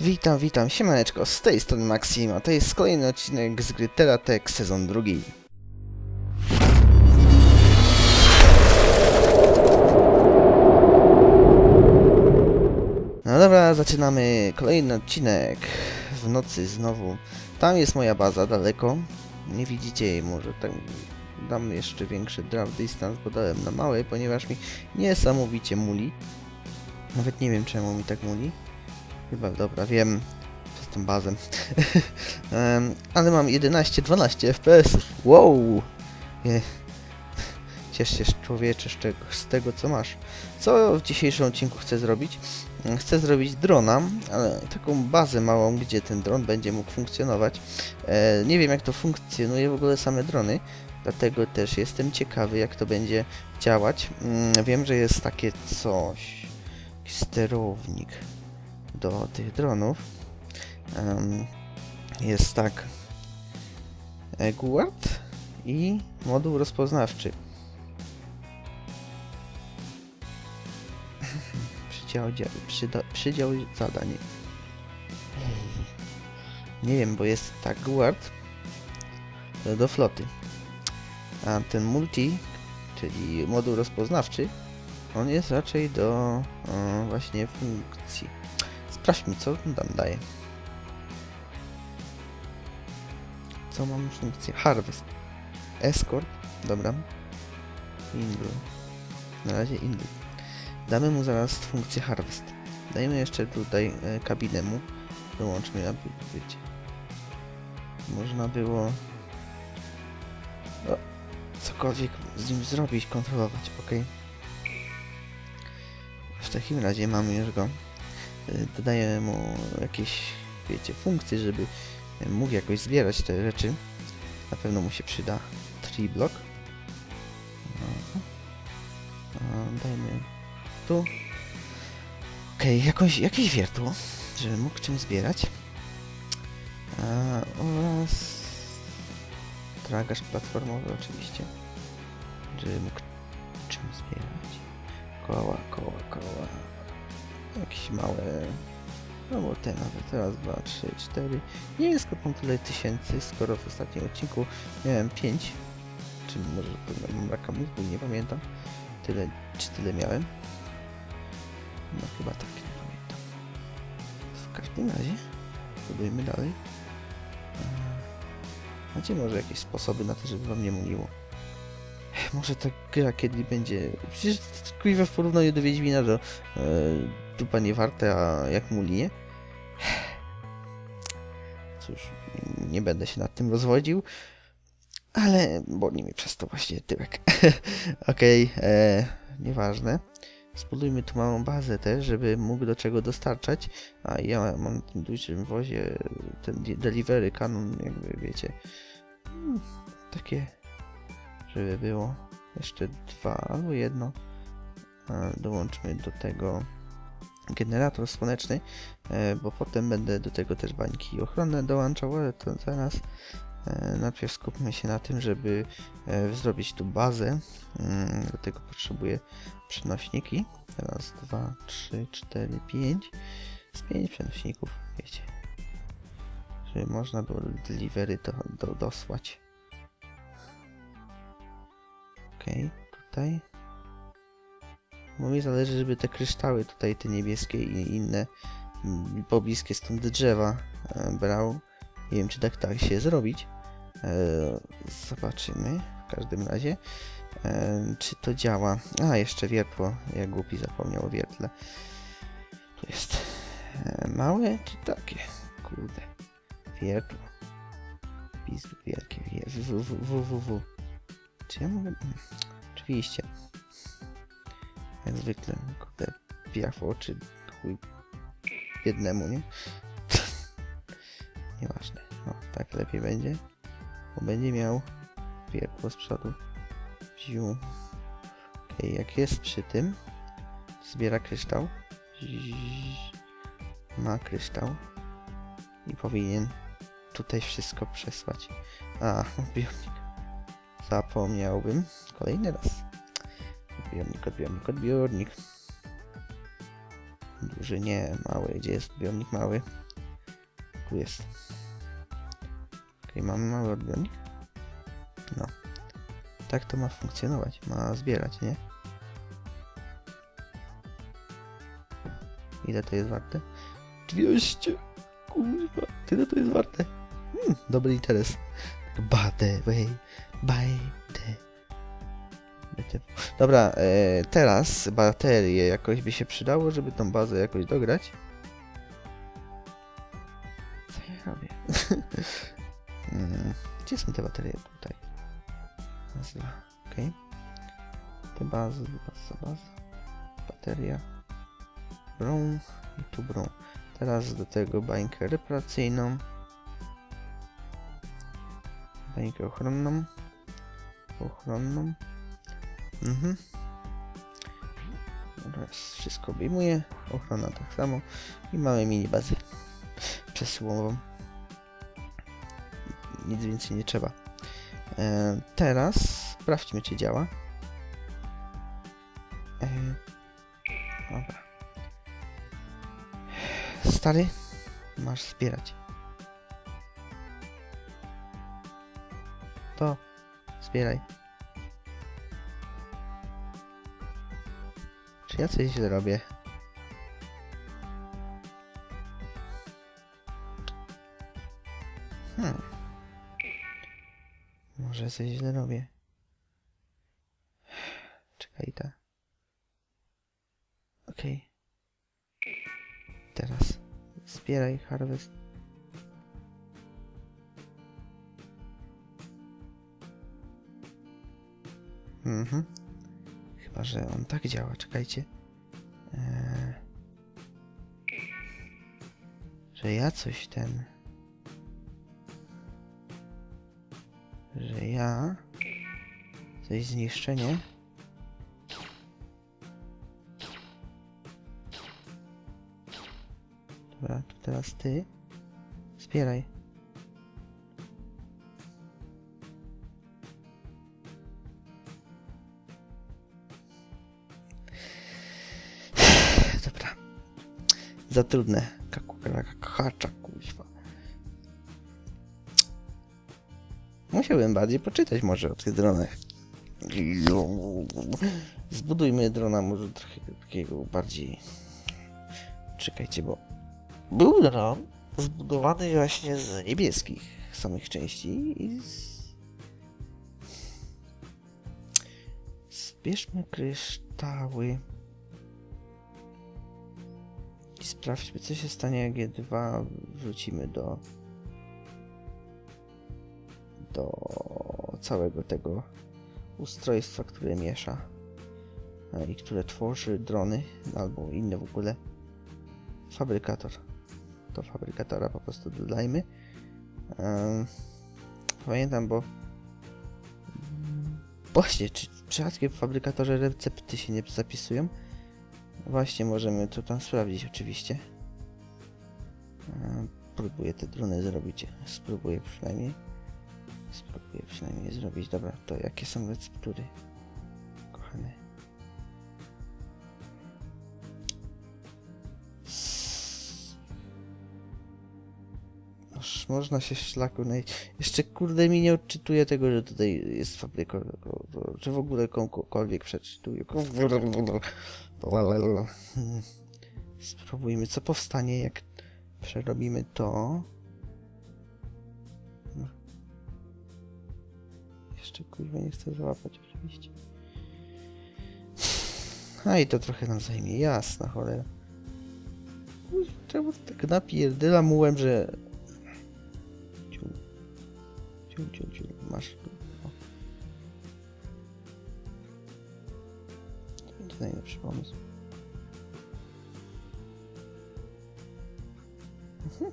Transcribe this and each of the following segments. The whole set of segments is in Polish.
Witam, witam, siemaneczko, z tej strony Maxima, to jest kolejny odcinek z gry Teratek sezon drugi. No dobra, zaczynamy kolejny odcinek w nocy znowu. Tam jest moja baza, daleko, nie widzicie jej może, tak dam jeszcze większy draft distance, bo dałem na małej, ponieważ mi niesamowicie muli. Nawet nie wiem czemu mi tak muli. Chyba, dobra, wiem. Przez tą bazę. Em, ale mam 11-12 FPS. Wow! Ciesz się człowiecze z, z tego, co masz. Co w dzisiejszym odcinku chcę zrobić? Mm, Chcę zrobić drona, ale taką bazę małą, gdzie ten dron będzie mógł funkcjonować. E, nie wiem, jak to funkcjonuje w ogóle same drony, dlatego też jestem ciekawy, jak to będzie działać. Mm, wiem, że jest takie coś. Sterownik do tych dronów. Jest tak. Guard i moduł rozpoznawczy. Przydział, dzia- przyda, przydział zadań. Nie wiem, bo jest tak guard do floty. A ten multi, czyli moduł rozpoznawczy, on jest raczej do e, właśnie funkcji. Sprawdźmy, co tam daje. Co mam funkcję? Harvest. Escort. Dobra. Ingle. Na razie ingle. Damy mu zaraz funkcję Harvest. Dajmy jeszcze tutaj e, kabinę mu. Dołączmy, aby wiecie. Można było o, cokolwiek z nim zrobić, kontrolować, ok? W takim razie mamy już go. Y, Dodaję mu jakieś, wiecie, funkcje, żeby mógł jakoś zbierać te rzeczy. Na pewno mu się przyda tree block. A, Dajmy tu. Okej, jakąś, jakieś wiertło, żeby mógł czym zbierać. A, oraz tragarz platformowy oczywiście, żeby mógł czym zbierać. Koła, koła, koła. Jakieś małe... No bo te nawet, raz, dwa, trzy, cztery. Nie skąd mam tyle tysięcy, skoro w ostatnim odcinku miałem pięć. Czy może mam raka mózgu, nie pamiętam. Tyle, czy tyle miałem? No chyba tak, nie pamiętam. W każdym razie, spróbujmy dalej. Macie może jakieś sposoby na to, żeby wam nie mówiło? Może ta gra kiedy będzie... Przecież kuiwa w porównaniu do Wiedźmina, że e, dupa nie warte, a jak muli, nie? Cóż, nie będę się nad tym rozwodził, ale boli mi przez to właśnie tyłek. Okej, e, nieważne. Zbudujmy tu małą bazę też, żeby mógł do czego dostarczać. A ja mam na tym dużym wozie ten de- delivery kanon, jakby wiecie. Hmm, takie, żeby było jeszcze dwa albo jedno. A, Dołączmy do tego generator słoneczny, e, bo potem będę do tego też bańki ochronne dołączał, ale to zaraz. E, Najpierw skupmy się na tym, żeby e, zrobić tu bazę. Mm, Do tego potrzebuję przenośniki. Raz, dwa, trzy, cztery, pięć. Z pięć przenośników, wiecie. Żeby można było delivery do, do, dosłać. Okej, tutaj. Bo mi zależy, żeby te kryształy tutaj, te niebieskie i inne mm, pobliskie stąd drzewa e, brał. Nie wiem, czy tak tak się zrobić. E, zobaczymy w każdym razie, e, czy to działa. A, jeszcze wiertło. Ja głupi zapomniał o wiertle. Tu jest małe, czy takie? Kurde. Wiertło. Pizdu wielkie. wie- W, w, w, w, w. Czy ja mogę... mm, Oczywiście. Jak zwykle, kurde, pija w oczy, chuj jednemu, nie? Nieważne. No, tak lepiej będzie. Bo będzie miał wiertło z przodu. Ziu. Okej, jak jest przy tym, zbiera kryształ. Ma kryształ. I powinien tutaj wszystko przesłać. A, odbiornik. Zapomniałbym. Kolejny raz. Odbiornik, odbiornik, odbiornik. Duży nie, mały. Gdzie jest odbiornik mały? tu jest. Okej, mamy mały odbiornik. No. Tak to ma funkcjonować. Ma zbierać, nie? Ile to jest warte? 200! Kurwa, tyle to jest warte. Hmm, dobry interes. The way, the- Dobra, e, teraz baterie jakoś by się przydało, żeby tą bazę jakoś dograć. Co ja robię? Mm, Gdzie są te baterie? Tutaj. Raz, dwa, okej. Te bazy, baza, baza. Bateria. Brown i tu brown. Teraz do tego bańkę reparacyjną. Bańkę ochronną. Ochronną. Mhm. Wszystko obejmuje. Ochrona tak samo. I mamy mini bazę przesyłową. Nic więcej nie trzeba. E, teraz sprawdźmy, czy działa. E, dobra. Stary, masz zbierać. To zbieraj. Czy ja coś źle robię? Hmm. Może coś źle robię. Czekaj, ta. Okej. Teraz zbieraj harvest. Mhm. Chyba, że on tak działa. Czekajcie. Eee... Że ja coś ten. Że ja coś zniszczenie. Dobra, to teraz ty. Zbieraj. Za trudne. Kakacza, kuźwa. Musiałbym bardziej poczytać może o tych dronach. Zbudujmy drona może trochę takiego bardziej... Czekajcie, bo... Był dron zbudowany właśnie z niebieskich samych części i z... Zbierzmy kryształy. Sprawdźmy, co się stanie, jak je dwa wrzucimy do do całego tego ustrojstwa, które miesza e, i które tworzy drony albo inne w ogóle. Fabrykator. Do fabrykatora po prostu dodajmy. Pamiętam, bo właśnie, czy przypadkiem w fabrykatorze recepty się nie zapisują? Właśnie, możemy to tam sprawdzić oczywiście. Em, Próbuję te drony zrobić. Spróbuję przynajmniej. Spróbuję przynajmniej zrobić. Dobra, to jakie są receptury? Kochane. Można się szlaku naj... Jeszcze kurde mi nie odczytuje tego, że tutaj jest fabryka, że w ogóle komukolwiek przeczytuje. Spróbujmy, co powstanie, jak przerobimy to. Jeszcze kurwa nie chcę załapać oczywiście. A i to trochę nam zajmie, jasna cholera. Czemu tak napierdyla mułem, że... Ciu. Ciu, ciu, ciu. Masz tu. O. To będzie najlepszy pomysł. Mhm.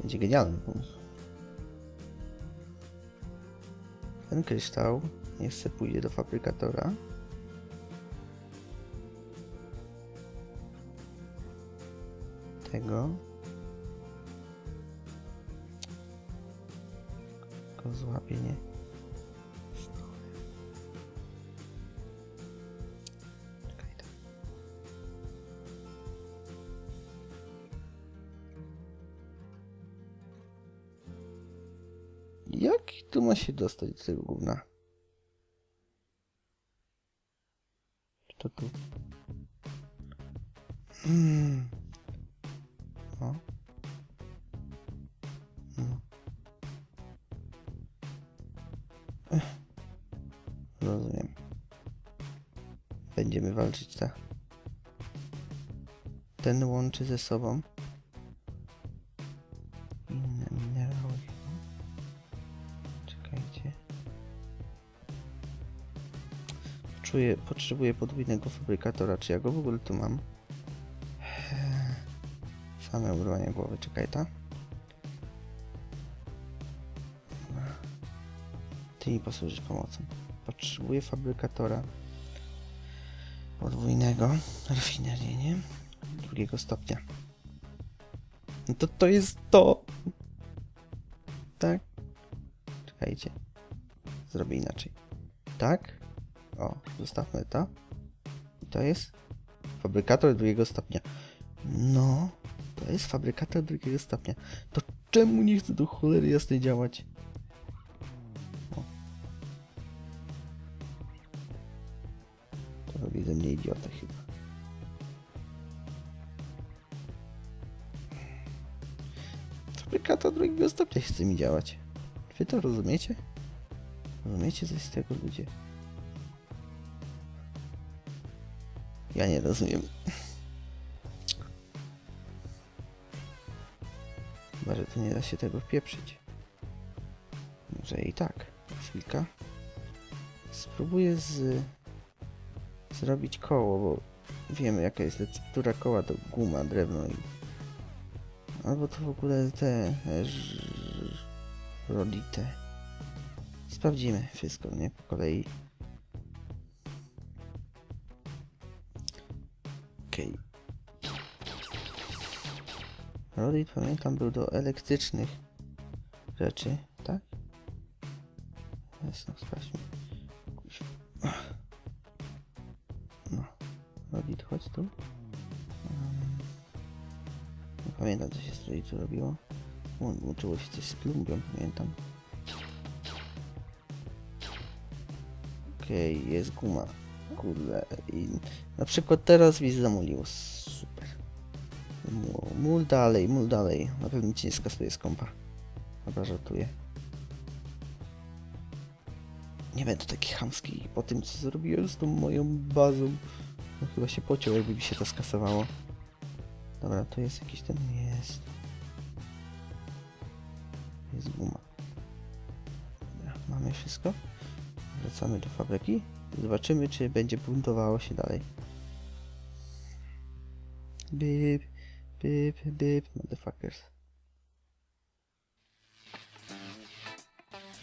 Będzie genialny pomysł. Ten kryształ se pójdzie do fabrykatora. Tego. złapienie Jak tu ma się dostać do tego gówna? To tu? Hmm. O. Będziemy walczyć, tak? Ten łączy ze sobą inne minerały. Czekajcie. Czuję, potrzebuję podwójnego fabrykatora. Czy ja go w ogóle tu mam? Eee, Same urwania głowy, czekaj, ta. Ty mi posłużysz pomocą. Potrzebuję fabrykatora podwójnego rafinerii, drugiego stopnia. No to to jest to. Tak? Czekajcie. Zrobię inaczej. Tak? O, zostawmy to. I to jest fabrykator drugiego stopnia. No, to jest fabrykator drugiego stopnia. To czemu nie chce do cholery jasnej działać? Drugiego stopnia chce mi działać. Wy to rozumiecie? Rozumiecie coś z tego ludzie? Ja nie rozumiem. Chyba, że tu nie da się tego wpieprzyć. Może i tak. Chwilka. Spróbuję z... zrobić koło, bo wiemy jaka jest receptura koła, to guma, drewno i... Albo to w ogóle te... rolite. Sprawdzimy wszystko, nie? Po kolei. Okej. Rolit pamiętam był do elektrycznych rzeczy, tak? Jasno, sprawdźmy. No. Rolit, chodź tu. Um, nie pamiętam co się z Rolitu robiło. Łą- Łączyło się coś z plumbią, pamiętam. Okej, jest guma. Kurde. I na przykład teraz mi zamuliło. Super. Mu- Mól dalej, mól dalej. Na pewno ci nie skasuje z kompa. Dobra, żartuję. Nie będę taki chamski po tym, co zrobiłem z tą moją bazą. No chyba się pociął, jakby mi się to skasowało. Dobra, to jest jakiś ten... Jest. Jest guma. Dobra, mamy wszystko. Wracamy do fabryki. Zobaczymy, czy będzie buntowało się dalej. Bip, bip, bip, motherfuckers.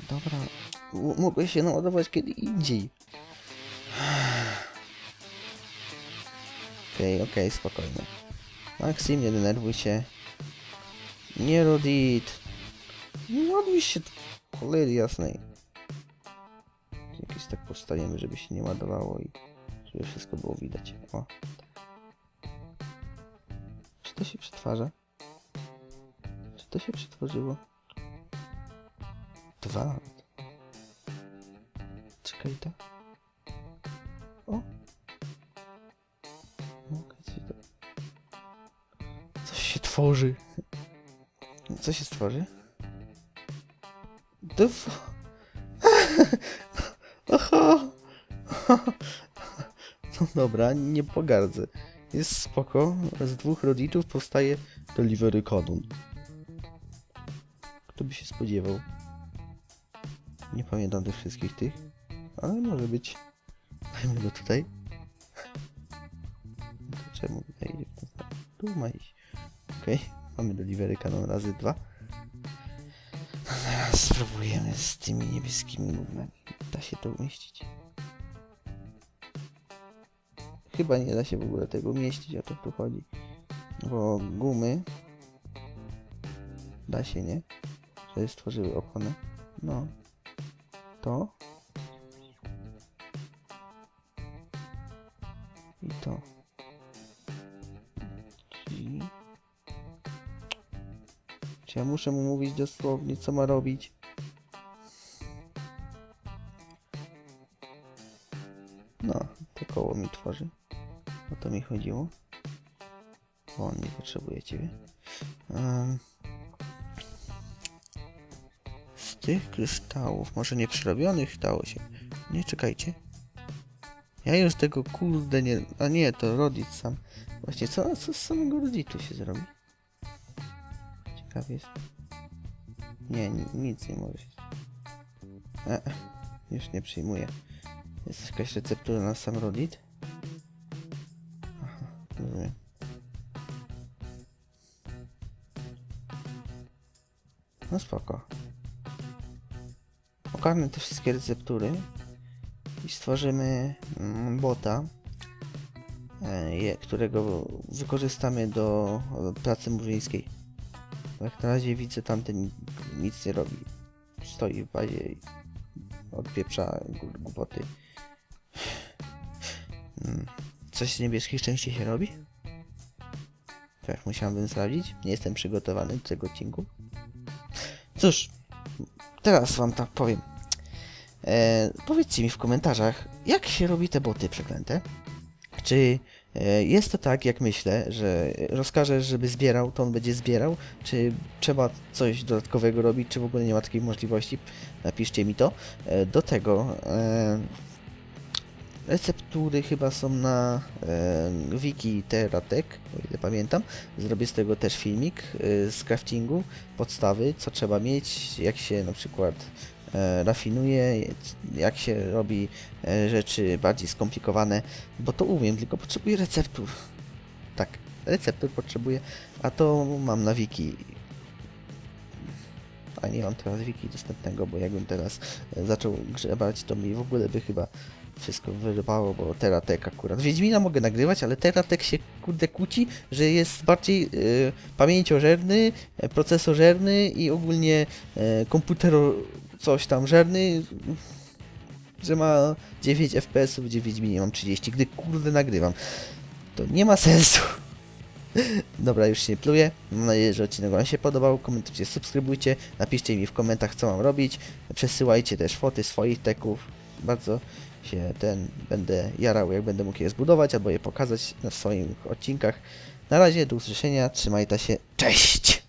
Dobra, m- mogę się naładować kiedy indziej. Okej, okej, spokojnie. Maxim, nie denerwuj się. Nie rodit. Nie ładuj się, cholery jasnej. Jakieś tak postawimy, żeby się nie ładowało i żeby wszystko było widać. O. Czy to się przetwarza? Czy to się przetworzyło? Dwa nawet. Czekaj, to. O. Mogę. Coś się tworzy. Co się stworzy? Dwa. Aha. No dobra, nie pogardzę. Jest spoko. Z dwóch rodziców powstaje Delivery Canon. Kto by się spodziewał? Nie pamiętam tych wszystkich tych, ale może być. Dajmy go tutaj. To czemu? Tu ma iść. Okej, mamy Delivery Canon razy dwa. Spróbujemy z tymi niebieskimi gównami. Da się to umieścić? Chyba nie da się w ogóle tego umieścić, o to tu chodzi. Bo gumy... Da się, nie? Że stworzyły opony. No. To. Ja muszę mu mówić dosłownie, co ma robić. No, to koło mi tworzy. O to mi chodziło. Bo on nie potrzebuje ciebie. Um, z tych kryształów, może nie przerobionych, dało się. Nie, czekajcie. Ja już tego kurde nie... A nie, to rodzic sam. Właśnie, co, co z samego rodzicu się zrobi? Ciekaw jest. Nie, ni, nic nie może się. E, już nie przyjmuję. Jest jakaś receptura na sam rodit? Aha, rozumiem. No spoko. Ogarnę te wszystkie receptury i stworzymy mm, bota, e, którego wykorzystamy do pracy murzyńskiej. Jak na razie widzę tamten nic nie robi. Stoi w bazie i odpieprza głupoty. Mm, Coś z niebieskich częściej się robi? Tak, musiałbym sprawdzić. Nie jestem przygotowany do tego odcinku. Cóż, teraz wam tak powiem. E, powiedzcie mi w komentarzach, jak się robi te boty przeklęte? Czy jest to tak, jak myślę, że rozkażesz, żeby zbierał, to on będzie zbierał? Czy trzeba coś dodatkowego robić, czy w ogóle nie ma takiej możliwości? Napiszcie mi to. E, do tego e, receptury chyba są na e, wiki Teratek, o ile pamiętam. Zrobię z tego też filmik e, z craftingu, podstawy, co trzeba mieć, jak się na przykład e, rafinuje, jak się robi e, rzeczy bardziej skomplikowane, bo to umiem, tylko potrzebuję receptur. Tak, receptur potrzebuję, a to mam na wiki. A nie mam teraz wiki dostępnego, bo jakbym teraz e, zaczął grzebać, to mi w ogóle by chyba wszystko wyrywało, bo Teratek akurat. Wiedźmina mogę nagrywać, ale Teratek się kurde kłóci, że jest bardziej e, pamięciożerny, procesożerny i ogólnie e, komputero coś tam żerny, że ma 9 FPS-ów, gdzie w Wiedźminie mam 30, gdy kurde nagrywam. To nie ma sensu. Dobra, już się pluję. Mam nadzieję, że odcinek Wam się podobał. Komentujcie, subskrybujcie, napiszcie mi w komentarzach, co mam robić. Przesyłajcie też foty swoich teków. Bardzo się ten będę jarał, jak będę mógł je zbudować albo je pokazać na swoich odcinkach. Na razie, do usłyszenia, trzymajcie się, cześć!